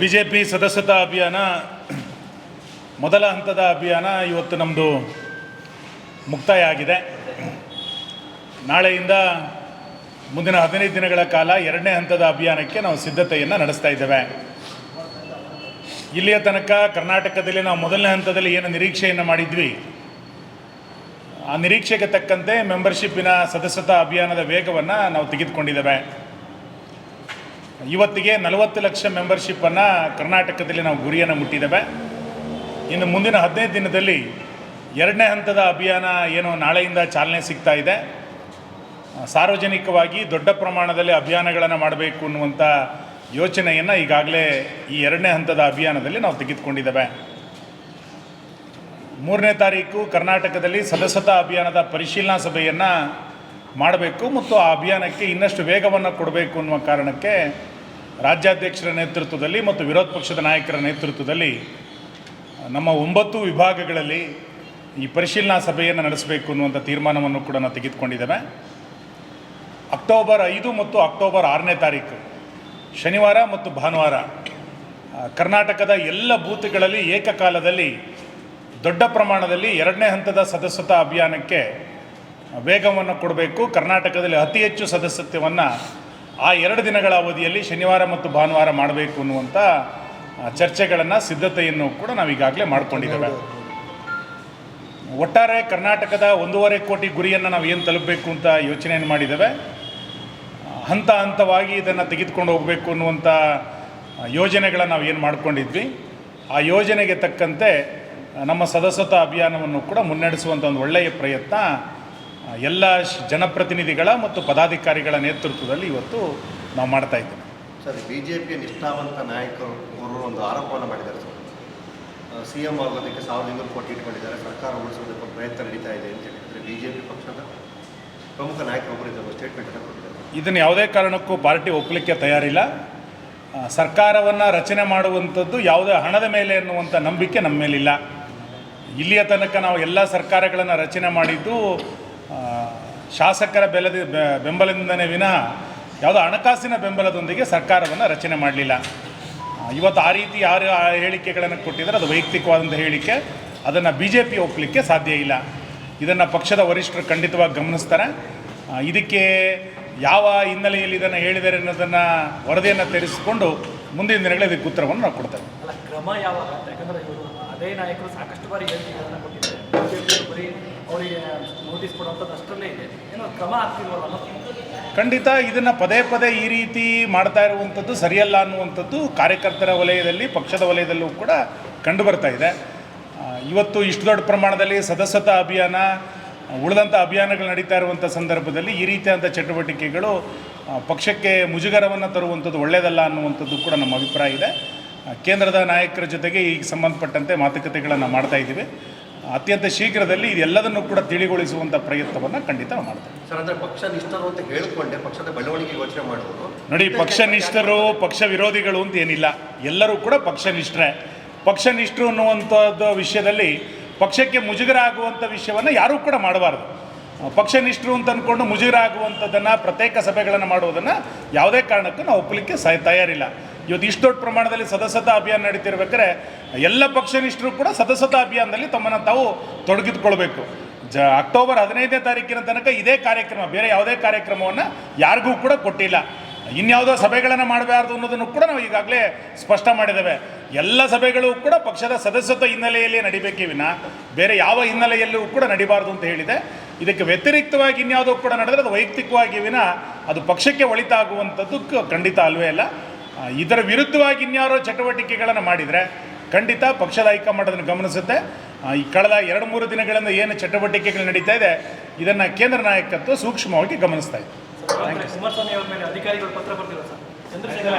B J P ಸದಸ್ಯತಾ ಅಭಿಯಾನ, ಮೊದಲ ಹಂತದ ಅಭಿಯಾನ ಇವತ್ತು ನಮ್ಮದು ಮುಕ್ತಾಯ ಆಗಿದೆ. ನಾಳೆಯಿಂದ ಮುಂದಿನ ಹದಿನೈದು ದಿನಗಳ ಕಾಲ ಎರಡನೇ ಹಂತದ ಅಭಿಯಾನಕ್ಕೆ ನಾವು ಸಿದ್ಧತೆಯನ್ನು ನಡೆಸ್ತಾ ಇದ್ದೇವೆ. ಇಲ್ಲಿಯ ತನಕ ಕರ್ನಾಟಕದಲ್ಲಿ ನಾವು ಮೊದಲನೇ ಹಂತದಲ್ಲಿ ಏನು ನಿರೀಕ್ಷೆಯನ್ನು ಮಾಡಿದ್ವಿ? ಆ ನಿರೀಕ್ಷೆಗೆ ತಕ್ಕಂತೆ ಮೆಂಬರ್ಶಿಪ್ಪಿನ ಸದಸ್ಯತಾ ಅಭಿಯಾನದ ವೇಗವನ್ನು ನಾವು ತೆಗೆದುಕೊಂಡಿದ್ದೇವೆ. ಇವತ್ತಿಗೆ ನಲವತ್ತು ಲಕ್ಷ ಮೆಂಬರ್ಶಿಪ್ಪನ್ನು ಕರ್ನಾಟಕದಲ್ಲಿ ನಾವು ಗುರಿಯನ್ನು ಮುಟ್ಟಿದ್ದೇವೆ. ಇನ್ನು ಮುಂದಿನ ಹದಿನೈದು ದಿನದಲ್ಲಿ ಎರಡನೇ ಹಂತದ ಅಭಿಯಾನ ಏನು ನಾಳೆಯಿಂದ ಚಾಲನೆ ಸಿಗ್ತಾ ಇದೆ. ಸಾರ್ವಜನಿಕವಾಗಿ ದೊಡ್ಡ ಪ್ರಮಾಣದಲ್ಲಿ ಅಭಿಯಾನಗಳನ್ನು ಮಾಡಬೇಕು ಅನ್ನುವಂಥ ಯೋಚನೆಯನ್ನು ಈಗಾಗಲೇ ಈ ಎರಡನೇ ಹಂತದ ಅಭಿಯಾನದಲ್ಲಿ ನಾವು ತೆಗೆದುಕೊಂಡಿದ್ದೇವೆ. ಮೂರನೇ ತಾರೀಕು ಕರ್ನಾಟಕದಲ್ಲಿ ಸದಸ್ಯತಾ ಅಭಿಯಾನದ ಪರಿಶೀಲನಾ ಸಭೆಯನ್ನು ಮಾಡಬೇಕು ಮತ್ತು ಆ ಅಭಿಯಾನಕ್ಕೆ ಇನ್ನಷ್ಟು ವೇಗವನ್ನು ಕೊಡಬೇಕು ಅನ್ನುವ ಕಾರಣಕ್ಕೆ ರಾಜ್ಯಾಧ್ಯಕ್ಷರ ನೇತೃತ್ವದಲ್ಲಿ ಮತ್ತು ವಿರೋಧ ಪಕ್ಷದ ನಾಯಕರ ನೇತೃತ್ವದಲ್ಲಿ, ನಮ್ಮ ಒಂಬತ್ತು ವಿಭಾಗಗಳಲ್ಲಿ ಈ ಪರಿಶೀಲನಾ ಸಭೆಯನ್ನು ನಡೆಸಬೇಕು ಅನ್ನುವಂಥ ತೀರ್ಮಾನವನ್ನು ಕೂಡ ನಾವು ತೆಗೆದುಕೊಂಡಿದ್ದೇವೆ. ಅಕ್ಟೋಬರ್ ಐದು ಮತ್ತು ಅಕ್ಟೋಬರ್ ಆರನೇ ತಾರೀಕು, ಶನಿವಾರ ಮತ್ತು ಭಾನುವಾರ ಕರ್ನಾಟಕದ ಎಲ್ಲ ಬೂತ್ಗಳಲ್ಲಿ ಏಕಕಾಲದಲ್ಲಿ ದೊಡ್ಡ ಪ್ರಮಾಣದಲ್ಲಿ ಎರಡನೇ ಹಂತದ ಸದಸ್ಯತಾ ಅಭಿಯಾನಕ್ಕೆ ವೇಗವನ್ನು ಕೊಡಬೇಕು. ಕರ್ನಾಟಕದಲ್ಲಿ ಅತಿ ಹೆಚ್ಚು ಸದಸ್ಯತ್ವವನ್ನು ಆ ಎರಡು ದಿನಗಳ ಅವಧಿಯಲ್ಲಿ ಶನಿವಾರ ಮತ್ತು ಭಾನುವಾರ ಮಾಡಬೇಕು ಅನ್ನುವಂಥ ಚರ್ಚೆಗಳನ್ನು, ಸಿದ್ಧತೆಯನ್ನು ಕೂಡ ನಾವು ಈಗಾಗಲೇ ಮಾಡ್ಕೊಂಡಿದ್ದೇವೆ. ಒಟ್ಟಾರೆ ಕರ್ನಾಟಕದ ಒಂದೂವರೆ ಕೋಟಿ ಗುರಿಯನ್ನು ನಾವು ಏನು ತಲುಪಬೇಕು ಅಂತ ಯೋಚನೆಯನ್ನು ಮಾಡಿದ್ದೇವೆ. ಹಂತ ಹಂತವಾಗಿ ಇದನ್ನು ತೆಗೆದುಕೊಂಡು ಹೋಗಬೇಕು ಅನ್ನುವಂಥ ಯೋಜನೆಗಳನ್ನು ನಾವು ಏನು ಮಾಡ್ಕೊಂಡಿದ್ವಿ. ಆ ಯೋಜನೆಗೆ ತಕ್ಕಂತೆ ನಮ್ಮ ಸದಸ್ಯತಾ ಅಭಿಯಾನವನ್ನು ಕೂಡ ಮುನ್ನಡೆಸುವಂಥ ಒಂದು ಒಳ್ಳೆಯ ಪ್ರಯತ್ನ ಎಲ್ಲ ಜನಪ್ರತಿನಿಧಿಗಳ ಮತ್ತು ಪದಾಧಿಕಾರಿಗಳ ನೇತೃತ್ವದಲ್ಲಿ ಇವತ್ತು ನಾವು ಮಾಡ್ತಾ ಇದ್ದೇವೆ. ಸರ್ ಬಿ ಜೆ ಪಿಯ ನಿಷ್ಠಾವಂತ ನಾಯಕರು ಅವರು ಒಂದು ಆರೋಪವನ್ನು ಮಾಡಿದ್ದಾರೆ ಸರ್. ಸಿ ಎಂ ಆಗೋದಕ್ಕೆ ಸಾವಿರದ ಇನ್ನೂರು ಕೋಟಿ ಇಟ್ಕೊಂಡಿದ್ದಾರೆ. ಸರ್ಕಾರ ಉಳಿಸೋದಕ್ಕೆ ಪ್ರಯತ್ನ ನಡೀತಾ ಇದೆ ಅಂತ ಹೇಳಿದರೆ ಬಿ ಜೆ ಪಿ ಪಕ್ಷದ ಪ್ರಮುಖ ನಾಯಕರೊಬ್ಬರು ಇದನ್ನು ಸ್ಟೇಟ್ಮೆಂಟನ್ನು ಕೊಟ್ಟಿದ್ದಾರೆ. ಇದನ್ನು ಯಾವುದೇ ಕಾರಣಕ್ಕೂ ಪಾರ್ಟಿ ಒಪ್ಪಲಿಕ್ಕೆ ತಯಾರಿಲ್ಲ. ಸರ್ಕಾರವನ್ನು ರಚನೆ ಮಾಡುವಂಥದ್ದು ಯಾವುದೇ ಹಣದ ಮೇಲೆ ಎನ್ನುವಂಥ ನಂಬಿಕೆ ನಮ್ಮ ಮೇಲಿಲ್ಲ. ಇಲ್ಲಿಯ ತನಕ ನಾವು ಎಲ್ಲ ಸರ್ಕಾರಗಳನ್ನು ರಚನೆ ಮಾಡಿದ್ದು ಶಾಸಕರ ಬೆಲದ ಬೆಂಬಲದಿಂದನೇ ವಿನಃ ಯಾವುದೋ ಹಣಕಾಸಿನ ಬೆಂಬಲದೊಂದಿಗೆ ಸರ್ಕಾರವನ್ನು ರಚನೆ ಮಾಡಲಿಲ್ಲ. ಇವತ್ತು ಆ ರೀತಿ ಯಾರು ಹೇಳಿಕೆಗಳನ್ನು ಕೊಟ್ಟಿದ್ದಾರೆ, ಅದು ವೈಯಕ್ತಿಕವಾದಂಥ ಹೇಳಿಕೆ. ಅದನ್ನು ಬಿ ಜೆ ಪಿ ಒಪ್ಪಲಿಕ್ಕೆ ಸಾಧ್ಯ ಇಲ್ಲ. ಇದನ್ನು ಪಕ್ಷದ ವರಿಷ್ಠರು ಖಂಡಿತವಾಗಿ ಗಮನಿಸ್ತಾರೆ. ಇದಕ್ಕೆ ಯಾವ ಹಿನ್ನೆಲೆಯಲ್ಲಿ ಇದನ್ನು ಹೇಳಿದ್ದಾರೆ ಅನ್ನೋದನ್ನು ವರದಿಯನ್ನು ತೆರೆಸಿಕೊಂಡು ಮುಂದಿನ ದಿನಗಳಲ್ಲಿ ಇದಕ್ಕೆ ಉತ್ತರವನ್ನು ನಾವು ಕೊಡ್ತೇವೆ. ಕ್ರಮ ಯಾವಾಗ? ಯಾಕಂದರೆ ಅದೇ ನಾಯಕರು ಸಾಕಷ್ಟು ಬಾರಿ ಹೇಳಿಕೆಗಳನ್ನು ಕೊಟ್ಟಿದ್ದಾರೆ. ನೋಟಿಸ್ ಕೊಡುವಂಥದ್ದು ಇದೆ. ಏನೋ ಕ್ರಮ ಖಂಡಿತ ಇದನ್ನು ಪದೇ ಪದೇ ಈ ರೀತಿ ಮಾಡ್ತಾ ಇರುವಂಥದ್ದು ಸರಿಯಲ್ಲ ಅನ್ನುವಂಥದ್ದು ಕಾರ್ಯಕರ್ತರ ವಲಯದಲ್ಲಿ, ಪಕ್ಷದ ವಲಯದಲ್ಲೂ ಕೂಡ ಕಂಡು ಬರ್ತಾ ಇದೆ. ಇವತ್ತು ಇಷ್ಟು ದೊಡ್ಡ ಪ್ರಮಾಣದಲ್ಲಿ ಸದಸ್ಯತಾ ಅಭಿಯಾನ, ಉಳಿದಂಥ ಅಭಿಯಾನಗಳು ನಡೀತಾ ಇರುವಂಥ ಸಂದರ್ಭದಲ್ಲಿ ಈ ರೀತಿಯಾದಂಥ ಚಟುವಟಿಕೆಗಳು ಪಕ್ಷಕ್ಕೆ ಮುಜುಗರವನ್ನು ತರುವಂಥದ್ದು ಒಳ್ಳೆಯದಲ್ಲ ಅನ್ನುವಂಥದ್ದು ಕೂಡ ನಮ್ಮ ಅಭಿಪ್ರಾಯ ಇದೆ. ಕೇಂದ್ರದ ನಾಯಕರ ಜೊತೆಗೆ ಈಗ ಸಂಬಂಧಪಟ್ಟಂತೆ ಮಾತುಕತೆಗಳನ್ನು ಮಾಡ್ತಾ ಇದ್ದೀವಿ. ಅತ್ಯಂತ ಶೀಘ್ರದಲ್ಲಿ ಇದೆಲ್ಲದನ್ನು ಕೂಡ ತಿಳಿಗೊಳಿಸುವಂಥ ಪ್ರಯತ್ನವನ್ನು ಖಂಡಿತ ಮಾಡ್ತೇವೆ. ಸರ್ ಅಂದರೆ ಪಕ್ಷ ನಿಷ್ಠರು ಅಂತ ಹೇಳಿಕೊಂಡೆ ಪಕ್ಷದ ಬೆಳವಣಿಗೆ ಯೋಚನೆ ಮಾಡುವುದು. ನೋಡಿ ಪಕ್ಷನಿಷ್ಠರು ಪಕ್ಷ ವಿರೋಧಿಗಳು ಅಂತ ಏನಿಲ್ಲ. ಎಲ್ಲರೂ ಕೂಡ ಪಕ್ಷ ನಿಷ್ಠರೇ. ಪಕ್ಷ ನಿಷ್ಠರು ಅನ್ನುವಂಥದ್ದು ವಿಷಯದಲ್ಲಿ ಪಕ್ಷಕ್ಕೆ ಮುಜುಗರ ಆಗುವಂಥ ವಿಷಯವನ್ನು ಯಾರೂ ಕೂಡ ಮಾಡಬಾರ್ದು. ಪಕ್ಷ ನಿಷ್ಠರು ಅಂತ ಅಂದ್ಕೊಂಡು ಮುಜುಗರ ಆಗುವಂಥದ್ದನ್ನು ಪ್ರತ್ಯೇಕ ಸಭೆಗಳನ್ನು ಮಾಡುವುದನ್ನು ಯಾವುದೇ ಕಾರಣಕ್ಕೂ ನಾವು ಒಪ್ಪಲಿಕ್ಕೆ ಸ ತಯಾರಿಲ್ಲ. ಇವತ್ತು ಇಷ್ಟು ದೊಡ್ಡ ಪ್ರಮಾಣದಲ್ಲಿ ಸದಸ್ಯತಾ ಅಭಿಯಾನ ನಡೀತಿರ್ಬೇಕಾದ್ರೆ ಎಲ್ಲ ಪಕ್ಷನಿಷ್ಠರು ಕೂಡ ಸದಸ್ಯತಾ ಅಭಿಯಾನದಲ್ಲಿ ತಮ್ಮನ್ನು ತಾವು ತೊಡಗಿದುಕೊಳ್ಬೇಕು. ಜ, ಅಕ್ಟೋಬರ್ ಹದಿನೈದನೇ ತಾರೀಕಿನ ತನಕ ಇದೇ ಕಾರ್ಯಕ್ರಮ, ಬೇರೆ ಯಾವುದೇ ಕಾರ್ಯಕ್ರಮವನ್ನು ಯಾರಿಗೂ ಕೂಡ ಕೊಟ್ಟಿಲ್ಲ. ಇನ್ಯಾವುದೋ ಸಭೆಗಳನ್ನು ಮಾಡಬಾರ್ದು ಅನ್ನೋದನ್ನು ಕೂಡ ನಾವು ಈಗಾಗಲೇ ಸ್ಪಷ್ಟ ಮಾಡಿದ್ದೇವೆ. ಎಲ್ಲ ಸಭೆಗಳು ಕೂಡ ಪಕ್ಷದ ಸದಸ್ಯತ್ವ ಹಿನ್ನೆಲೆಯಲ್ಲಿ ನಡಿಬೇಕೇ ವಿನ, ಬೇರೆ ಯಾವ ಹಿನ್ನೆಲೆಯಲ್ಲೂ ಕೂಡ ನಡಿಬಾರ್ದು ಅಂತ ಹೇಳಿದೆ. ಇದಕ್ಕೆ ವ್ಯತಿರಿಕ್ತವಾಗಿ ಇನ್ಯಾವುದೋ ಕೂಡ ನಡೆದರೆ ಅದು ವೈಯಕ್ತಿಕವಾಗಿ ವಿನ ಅದು ಪಕ್ಷಕ್ಕೆ ಒಳಿತಾಗುವಂಥದ್ದು ಖಂಡಿತ ಅಲ್ವೇ ಅಲ್ಲ. ಇದರ ವಿರುದ್ಧವಾಗಿ ಇನ್ಯಾರೋ ಚಟುವಟಿಕೆಗಳನ್ನು ಮಾಡಿದರೆ ಖಂಡಿತ ಪಕ್ಷದ ಹೈಕಮಾಂಡ್ ಅದನ್ನು ಗಮನಿಸುತ್ತೆ. ಈ ಕಳೆದ ಎರಡು ಮೂರು ದಿನಗಳಿಂದ ಏನು ಚಟುವಟಿಕೆಗಳು ನಡೀತಾ ಇದೆ ಇದನ್ನು ಕೇಂದ್ರ ನಾಯಕತ್ವ ಸೂಕ್ಷ್ಮವಾಗಿ ಗಮನಿಸ್ತಾ ಇದೆ. ಸರ್, ಕುಮಾರಸ್ವಾಮಿ ಅವ್ರ ಮೇಲೆ ಅಧಿಕಾರಿಗಳು ಪತ್ರ ಬರ್ತಿಲ್ಲ ಸರ್. ಚಂದ್ರಶೇಖರ್